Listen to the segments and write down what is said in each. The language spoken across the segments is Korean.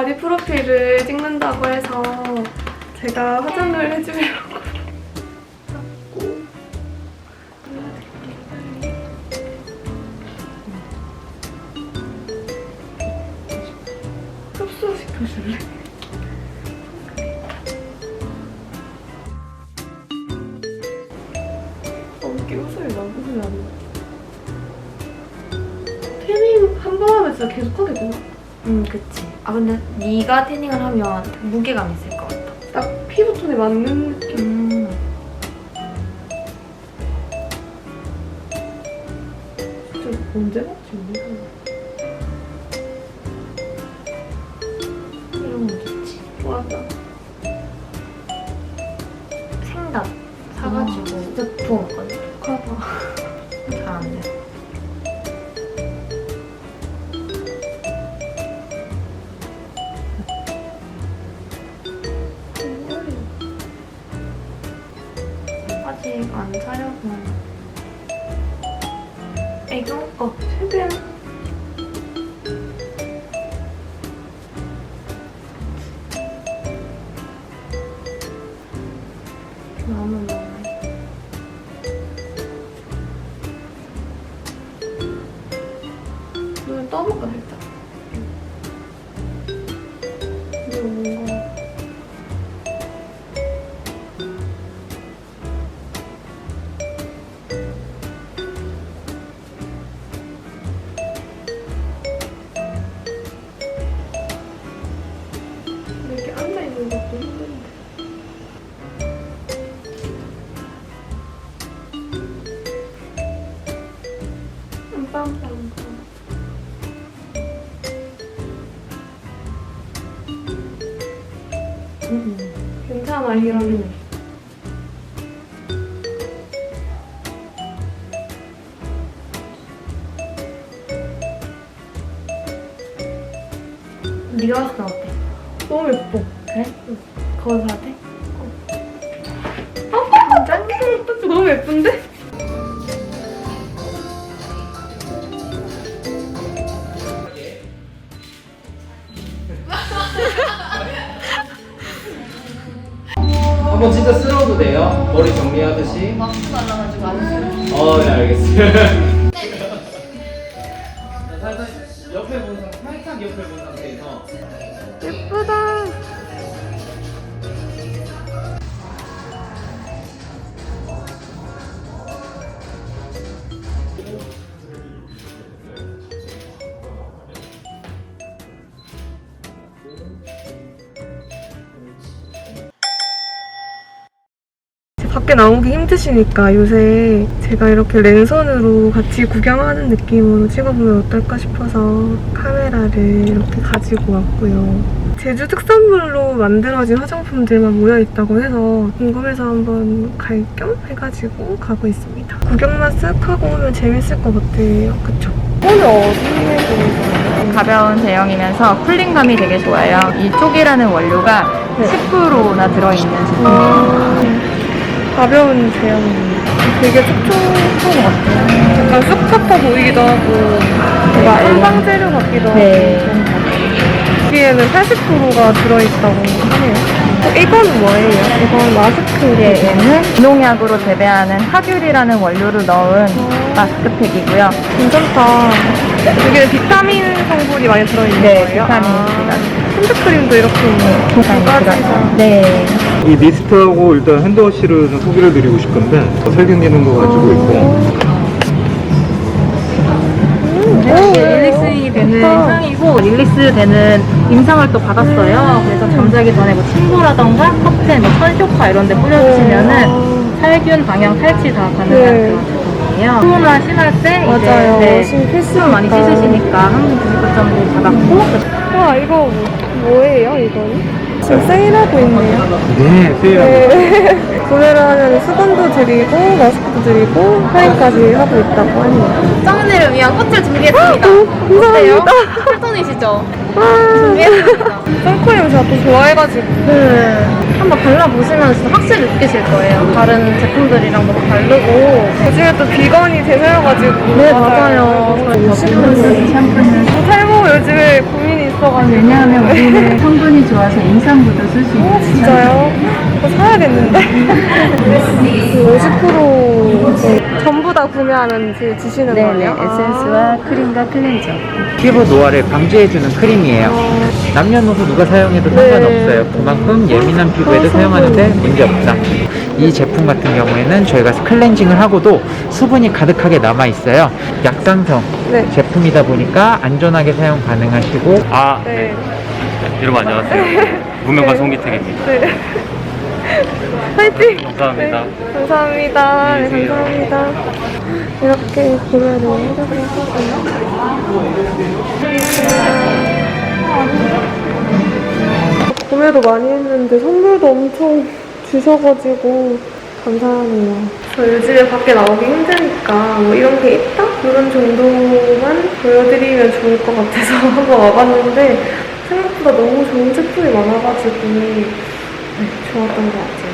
바디 프로필을 찍는다고 해서 제가 화장을 해주려고 자꾸 흡수시켜줄래? 어, 웃기 웃음이 너무 웃음이 안 나. 태닝 한 번 하면 진짜 계속 하게 되나? 음, 그치. 아, 근데 네가 태닝을 하면 무게감 있을 것 같아. 딱 피부톤에 맞는 느낌. 음. 진짜 언제 먹지 안 차려서. 이거? 어, 최대한. 너무 너무. 눈을 떠볼까, 살짝. 이거 뭔가. 괜찮아, 이러면. 네가 봤을 때 어때? 너무 예뻐. 그래? 거울 봐도 돼? 짠! 너무 예쁜데? 한번 진짜 쓸어도 돼요? 머리 정리하듯이. 막수 날라가지고 안 돼. 어, 네, 알겠어요. 자, 살짝 옆에 본 상태, 살짝 옆에 본상 밖에 나오기 힘드시니까 요새 제가 이렇게 랜선으로 같이 구경하는 느낌으로 찍어보면 어떨까 싶어서 카메라를 이렇게 가지고 왔고요. 제주 특산물로 만들어진 화장품들만 모여있다고 해서 궁금해서 한번 갈 겸 해가지고 가고 있습니다. 구경만 쓱 하고 오면 재밌을 것 같아요. 그쵸? 오늘 어디에서 가벼운 제형이면서 쿨링감이 되게 좋아요. 이 쪽이라는 원료가 네. 10%나 들어있는 제품이에요. 아, 가벼운 제형이 되게 촉촉한 것 같아요. 약간 쑥 같아 보이기도 하고 뭔가 한방 재료 같기도 하고 네. 여기에는 80%가 들어있다고 하네요. 어, 이건 뭐예요? 이건 마스크. 예, 얘는 무농약으로 재배하는 하귤이라는 원료를 넣은 마스크팩이고요. 괜찮다. 여기는 비타민 성분이 많이 들어있는 네, 거예요? 비타민이 아. 핸드크림도 이렇게. 두 가지가. 네. 이 미스트하고 일단 핸드워시를 좀 소개를 드리고 싶은데 살균 기능도 가지고 있고 릴렉싱이 되는 향이고 릴렉스 되는 임상을 또 받았어요. 그래서 잠자기 전에 뭐 침구라던가 커튼, 뭐 선쇼파 이런 데 뿌려주시면은 살균, 방향, 탈취 다 가능한 네. 그런 제품이에요. 피부나 심할 때 맞아요. 이제 심 네. 숨 많이 씻으시니까 한국 99점도 받았고 와, 이거 뭐- 뭐예요, 이거는? 지금 세일하고 있네요. 네 세일하고 네. 구매를 하면 수건도 드리고, 마스크도 드리고, 할인까지 하고 있다고 하네요. 짱언니를 위한 꽃을 준비했습니다. 오, 감사합니다. 쿨톤이시죠? 아, 준비했습니다. 선크림 제가 또 좋아해가지고. 네. 한번 발라보시면 진짜 확실히 느끼실 거예요. 다른 제품들이랑 너무 다르고. 요즘에 또 비건이 대세여가지고. 네, 맞아요. 저희 샴푸는 샴푸는 요즘에 고민이 있어가지고. 왜냐하면 우리는 성분이 좋아서 임산부도 쓸 수 있어요. 진짜요? 그거 사야겠는데? 50% 전부 다 구매하면 지- 주시는 네네, 거예요? 에센스와 크림과 클렌저. 피부 노화를 방지해주는 크림이에요. 남녀노소 누가 사용해도 네. 상관없어요. 그만큼 예민한 피부에도 아, 사용하는데 문제 없다. 이 제품 같은 경우에는 저희가 클렌징을 하고도 수분이 가득하게 남아 있어요. 약산성 네. 제품이다 보니까 안전하게 사용 가능하시고 아, 네. 여러분 안녕하세요. 무명가 송기택입니다. 네. 화이팅! 감사합니다. 네, 감사합니다. 네, 감사합니다. 이렇게 구매를 해주세요. 구매도 많이 했는데 선물도 엄청 주셔가지고 감사하네요. 저 요즘에 밖에 나오기 힘드니까 뭐 이런 게 있다? 이런 정도만 보여드리면 좋을 것 같아서 한번 와봤는데 생각보다 너무 좋은 제품이 많아가지고 네, 좋았던 것 같아요.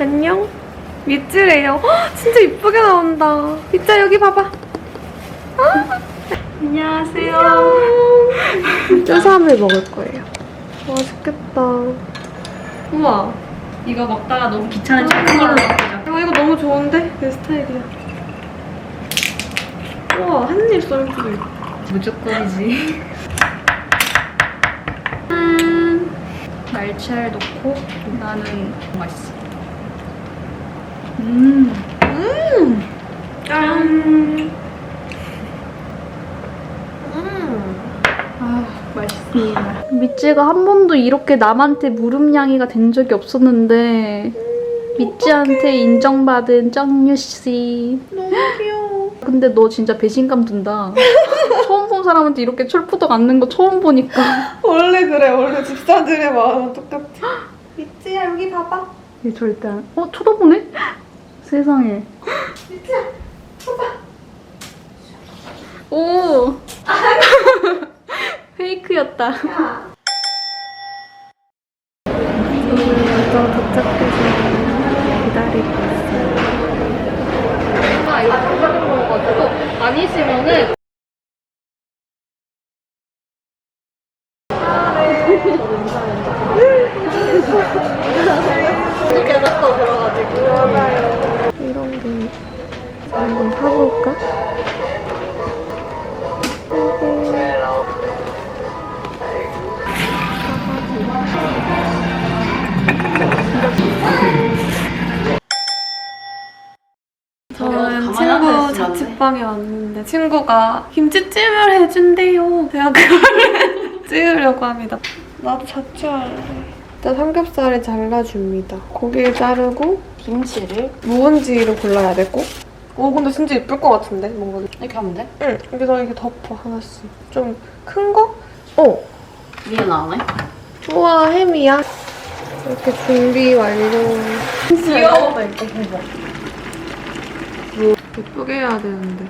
안녕. 헉, 진짜 이쁘게 나온다. 밑자 여기 봐봐. 아, 안녕하세요. 쭈삼을 먹을 거예요. 맛있겠다. 우와. 이거 먹다가 너무 귀찮아서 큰 걸로 아, 이거 너무 좋은데? 내 스타일이야. 우와, 한입 있고. 무조건이지. 음, 날치알 넣고 나는 맛있어. 음, 짠. 음. 아 맛있습니다. 미찌가 한 번도 이렇게 남한테 무릎냥이가 된 적이 없었는데 미찌한테 인정받은 쩡유 씨. 너무 귀여워. 근데 너 진짜 배신감 든다. 처음 본 사람한테 이렇게 철푸덕 앉는 거 처음 보니까. 원래 그래, 원래 집사들의 마음은 똑같아. 미찌야, 여기 봐봐. 얘 절대 안. 어 쳐다보네? 세상에. 오. 페이크였다. 완전 도착해서 기다리고 있어요. 아 이거 장사된 거가지고 아니시면은. 이런 게 저는 친구 자취방에 왔는데 친구가 김치찜을 해준대요. 제가 그거를 찍으려고 합니다. 나도 자취할래. 일단 삼겹살을 잘라줍니다. 고기를 자르고 김치를 묵은지를 골라야 되고. 오 근데 진짜 예쁠 것 같은데 뭔가. 이렇게 하면 돼? 응. 여기서 이렇게 덮어 하나씩. 좀 큰 거? 어. 위에 나오네? 우와 햄이야. 이렇게 준비 완료. 귀여워 해봐 예쁘게 해야 되는데.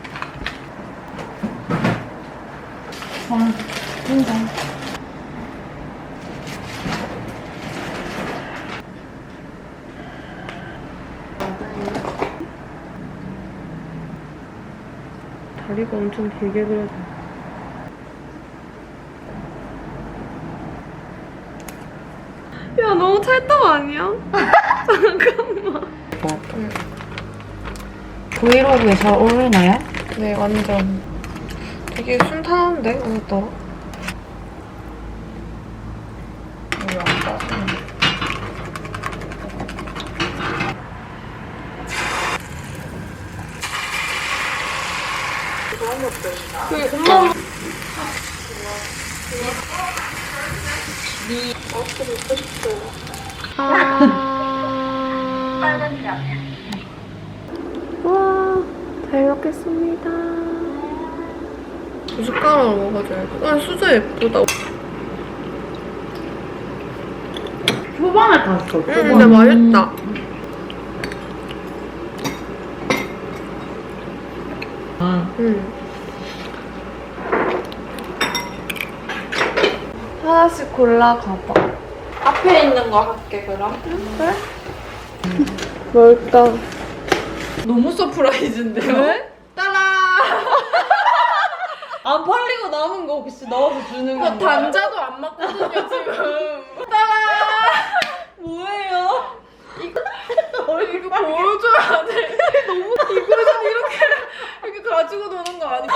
다리가 엄청 길게 그려져. 야 너무 찰떡 아니야? 브이로그에 잘 어울리나요? 네 완전. 되게 순탄한데 오늘따라. 그 엄마 와, 잘 먹겠습니다. 숟가락으로 먹어줘야 돼. 아, 수저 예쁘다. 초반에 갔어. 응, 근데 맛있다. 응. 하나씩 골라가봐. 앞에 있는 거 할게 그럼. 뭘까? 너무 서프라이즈인데요? 따라. 안 팔리고 남은 거 혹시 넣어서 주는 거? 단자도 안 맞거든요 지금. 따라. 뭐예요? 이거 이거 보여줘야 돼. 너무 이거를 이렇게 이렇게 가지고 노는 거 아니야?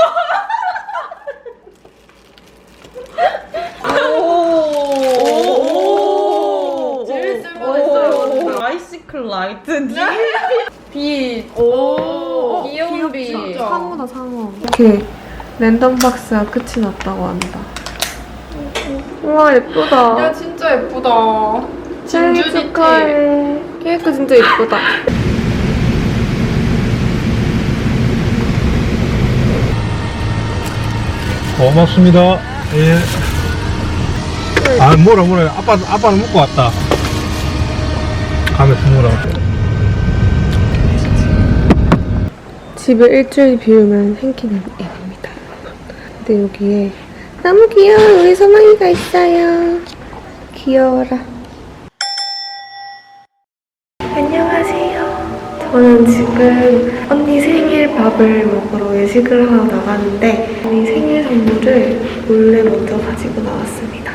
오. 제일 쓸모있어요. 라이트 빛. 오. 귀여운 빛. 상어다 상어. 이렇게 랜덤 박스가 끝이 났다고 한다. 우와 예쁘다. 야 진짜 예쁘다. 생일 진주 디테일. 축하해. 케이크 진짜 예쁘다. 고맙습니다. 예. 아, 뭐라 뭐라. 아빠 아빠는 먹고 왔다. 감에 주무라. 집을 일주일 비우면 생기는 앱입니다. 근데 여기에 너무 귀여운 우리 소망이가 있어요. 귀여워라. 안녕하세요. 저는 지금 언니 생일 밥을 먹으러 외식을 하러 나가는데 언니 생일 선물을 몰래 먼저 가지고 나왔습니다.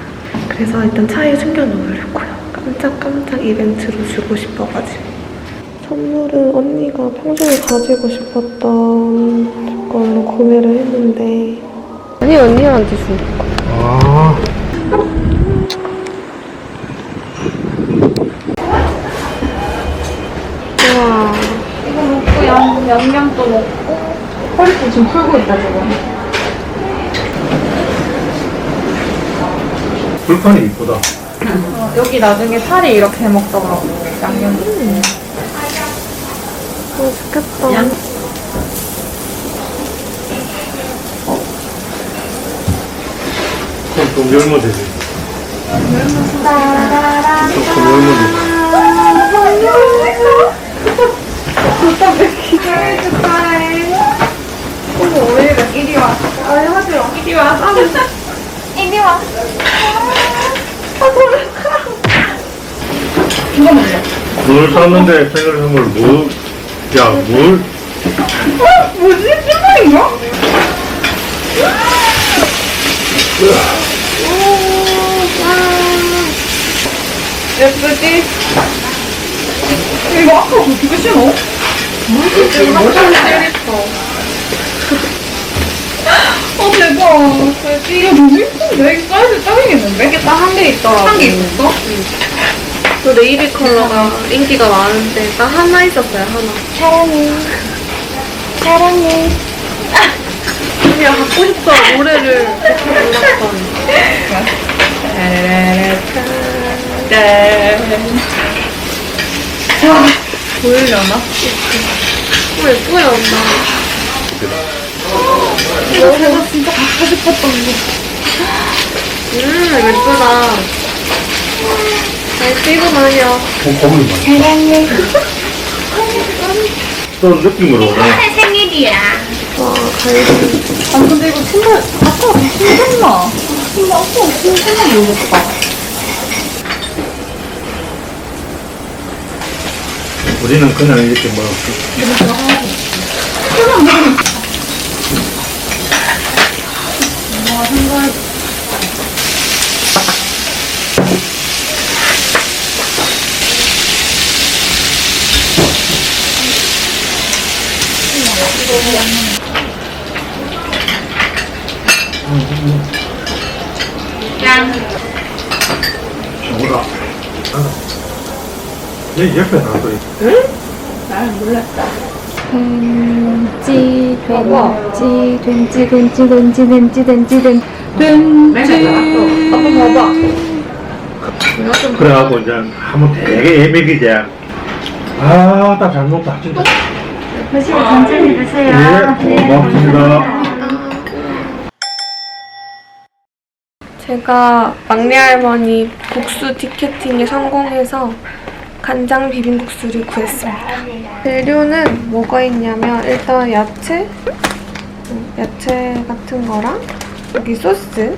그래서 일단 차에 숨겨놓으려고요. 깜짝깜짝 이벤트로 주고 싶어가지고. 선물은 언니가 평소에 가지고 싶었던 걸로 구매를 했는데 아니 언니한테 줄 거야. 아. 우와 이거 먹고 양, 양념도 먹고 허리도 지금 풀고 있다 지금. 불판이 이쁘다. 어, 여기 나중에 살이 이렇게 먹더라고 양념도. 맛있겠다. 양. 그럼 또 열무 되지. 또 열무 되지. 오빠 왜 기절해 축하해. 어머, 왜 이래? 이리 와. 아, 하지마. 이리 와. 아, 이리 와. 아, 돌아가. 이거 먹자. 오늘 샀는데 생일 선물 뭐 야, 물. 예쁘지? 이거 아까 그렇게 신어? 물티슈 제일 예뻐. 어 대박. 그지? 야 너무 예쁜데? 이 사이즈 짱이겠는데? 이게 딱 한 개 있더라고. 한 개 있었어? 저 네이비 컬러가 인기가 많은데 딱 하나 있었어요 하나. 사랑해. 사랑해. 언니가 갖고 싶어 노래를 불렀던. 보이려나? 어 예쁘게 나온다. 이거 제가 진짜 갖고 싶었던 거. 음 예쁘다. 잘 빼고 나요. 검은 거. 사랑해. 또 느낌으로 오네. 생일이야. 와, 근데 이거 신발 아까 신발나 신발 아까 신발나 우리는 그냥 이렇게 뭐 라? 얘 옆에 놔둬. 지 된지 된지 된지 된지 된지 된지 된지 된지 한번 봐봐. 그래갖고 이제 한번 되게 예매기제. 아, 딱잘 먹다, 진짜. 드시고 천천히 드세요 예, 고맙습니다. 제가 막내 할머니 국수 티켓팅에 성공해서 간장 비빔국수를 구했습니다. 재료는 뭐가 있냐면 일단 야채, 음, 야채 같은 거랑 여기 소스,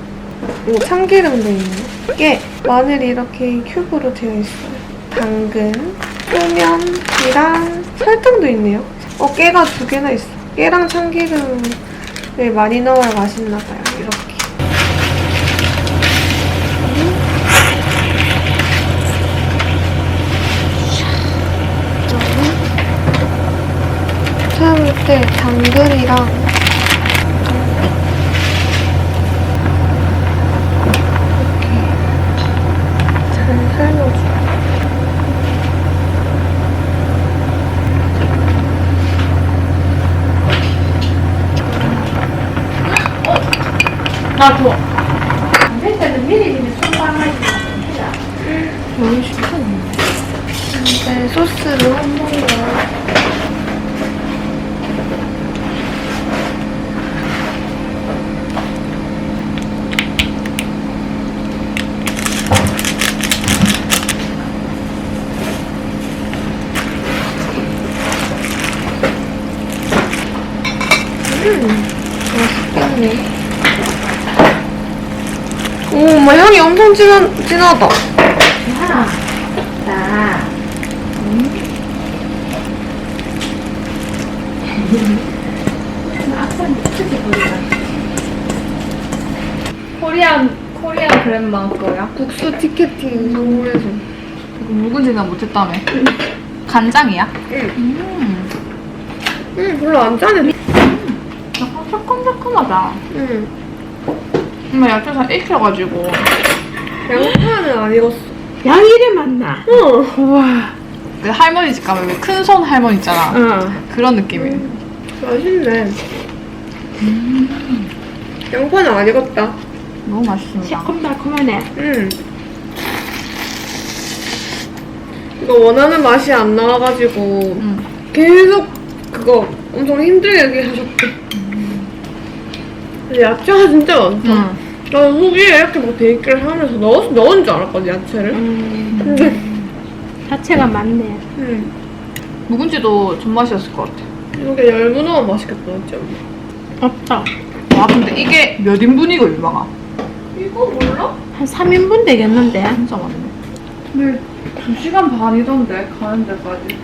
참기름도 있네. 게 마늘이 이렇게 큐브로 되어 있어요. 당근, 소면이랑 설탕도 있네요. 어, 깨가 두 개나 있어. 깨랑 참기름을 많이 넣어야 맛있나 봐요. 이렇게. 삶을 때 당근이랑 이렇게 잘 삶아줘. 나 줘. 너무 쉽다. 이제 소스를 한 번 더. 음, 맛있겠네. 오, 엄청 진한, 진하다. 코리안 코리안 그랜마 거야? 국수 티켓팅 성공해서. 이거 묵은지는 못했다며. 간장이야? 응, 별로 안 짜네. 약간 새콤새콤하다. 응. 엄마 야채살 익혀가지고. 양파는 안 익었어. 양 이래 많나? 어. 그 할머니 집 가면 왜큰손 할머니 있잖아. 어. 그런 느낌이에요. 맛있네. 양파는 안 익었다. 너무 맛있습니다. 새콤달콤하네. 응. 이거 원하는 맛이 안 나와가지고 응. 계속 그거 엄청 힘들게 하셨대. 근데 야채가 진짜 많다. 응. 나는 후기에 이렇게 막 데이크를 하면서 넣었, 넣은 줄 알았거든, 야채를. 근데, 자체가 많네. 음, 묵은지도 존맛이었을 것 같아. 이렇게 열무 넣으면 맛있겠다, 진짜. 없다. 와 근데 이게 몇 인분이고 유망아? 이거 몰라? 한 3인분 되겠는데? 진짜 많네. 근데 2시간 반이던데 가는 데까지.